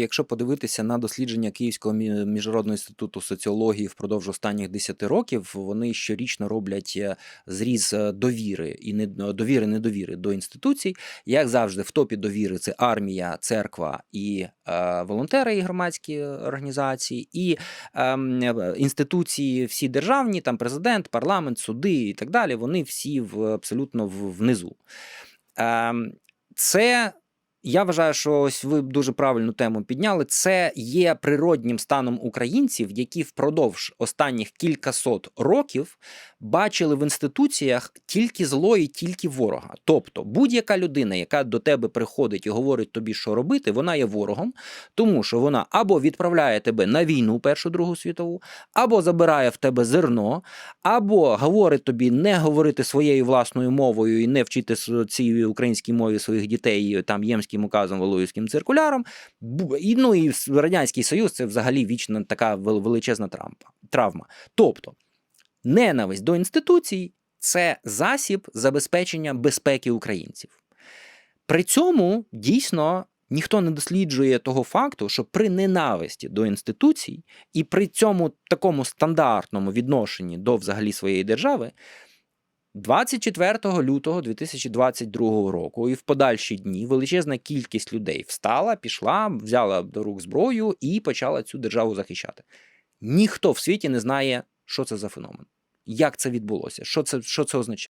Якщо подивитися на дослідження Київського міжнародного інституту соціології впродовж останніх 10 років, вони щорічно роблять е, зріз е, довіри і не довіри, недовіри до інституцій. Як завжди, в топі довіри це армія, церква і е, волонтери і громадські організації, і ем, е, інституції всі державні, там президент, парламент, суди і так далі. Вони всі в абсолютно внизу. Ем, це я вважаю, що ось ви дуже правильну тему підняли. Це є природнім станом українців, які впродовж останніх кількасот років бачили в інституціях тільки зло і тільки ворога. Тобто, будь-яка людина, яка до тебе приходить і говорить тобі, що робити, вона є ворогом, тому що вона або відправляє тебе на війну Першу Другу світову, або забирає в тебе зерно, або говорить тобі не говорити своєю власною мовою і не вчити цій українській мові своїх дітей там ємським указом, Валуївським циркуляром. І, ну і Радянський Союз це взагалі вічна така величезна травма. Тобто, ненависть до інституцій це засіб забезпечення безпеки українців. При цьому дійсно ніхто не досліджує того факту, що при ненависті до інституцій і при цьому такому стандартному відношенні до взагалі своєї держави. 24 лютого 2022 року і в подальші дні величезна кількість людей встала, пішла, взяла до рук зброю і почала цю державу захищати. Ніхто в світі не знає, що це за феномен, як це відбулося, що це, що це означає.